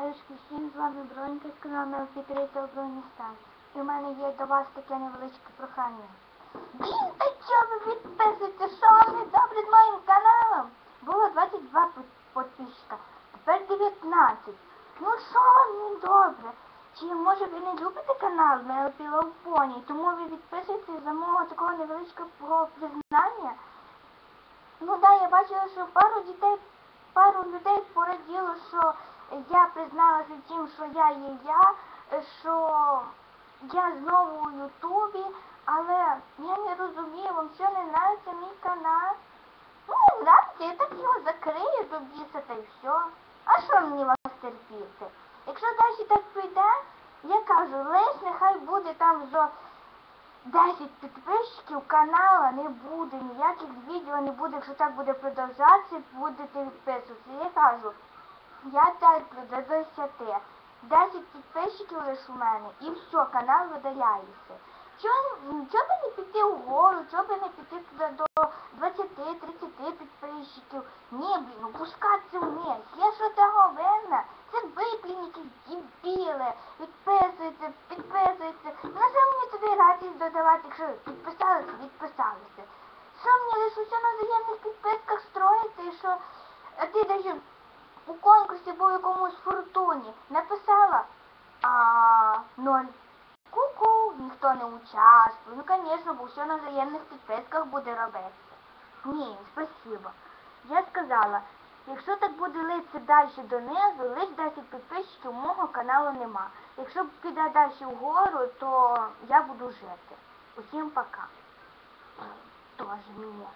Алюшки, всім з вами Бронька з каналу Мелфітриця Обройні Стан. І в мене є до вас таке невеличке прохання. Блін, а чого ви підписуєте? Що вам не добре з моїм каналом? Було 22 підписчика, тепер 19. Ну що вам не добре? Чи може ви не любите канал Мелфі Лоупоні, тому ви відписуєтесь за мого такого невеличкого признання? Ну да, я бачила, що пару дітей, пару людей пораділо, що я призналася тим, що я є я, що я знову у Ютубі, але я не розумію, вам що не нравиться мій канал? Ну, не нравиться, я так його закрию до біса та й все. А що мені вас терпіти? Якщо далі так піде, я кажу, лиш нехай буде там зо 10 підписчиків канала не буде, ніяких відео не буде, якщо так буде продовжатися, будете відписуватися. Я кажу, я терплю до 10. 10 підписчиків лише у мене і все, канал видаляється. Чого би не піти вгору, чого би не піти туди до 20-30 підписчиків? Ні, блін, опускатися вниз. Я що того винна? Це ви, блін, якісь дебіли. Відписуєте, підписуєте. На що мені туди радість додавати, якщо підписалися, відписалися. Що мені лише усе на взаємних підписках строїти, і що ти навіть у конкурсі по якомусь фортуні написала а ноль. Ку-ку, ніхто не участвує. Ну, звісно, бо все на взаємних підписках буде робитися. Ні, спасибо. Я сказала, якщо так буде литися далі донизу, лиш 10 підписчиків мого каналу нема. Якщо піде далі вгору, то я буду жити. Усім пока. Тоже ні.